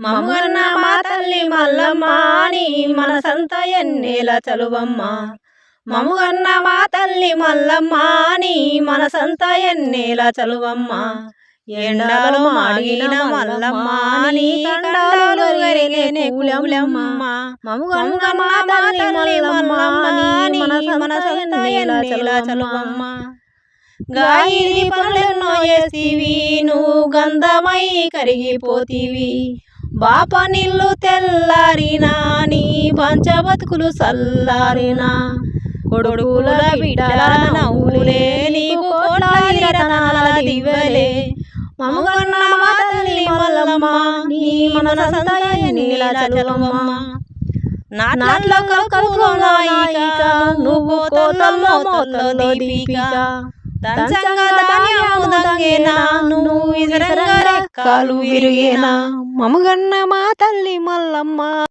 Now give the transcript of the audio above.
మమ్మన్న మా తల్లి మల్లమ్మ నీ మనసంత ఎన్నేల చలువమ్మ. మమ్మగన్న మా తల్లి మల్లమ్మ నీ మనసంత ఎన్నేల చలువమ్మ. ఎండలో మాడిన మల్లమ్మ నీ ఎండలు గరిగేనే కూలమ్మ. మమ్మగన్న మా తల్లి మల్లమ్మ నీ మనసంత ఎన్నేల చలువమ్మ. గాయిది పనులెన్నో చేసివి నువ్వు గంధమై కరిగిపోతివి. బాప నిల్లు తెల్లారినా నీ పంచ బతుకులు సల్లారినా. కొడుకుల బిడ్డల నవ్వులే నీకు దివ్వలే. మమ్మగన్న తల్లి మల్లమ్మ నీ నీల నాయిక నువ్వు కోతల్లో దీపిక. దంచంగా దంగేనా నువ్వు కాలు విరిగేనా? మమగన్న మా తల్లి మల్లమ్మ.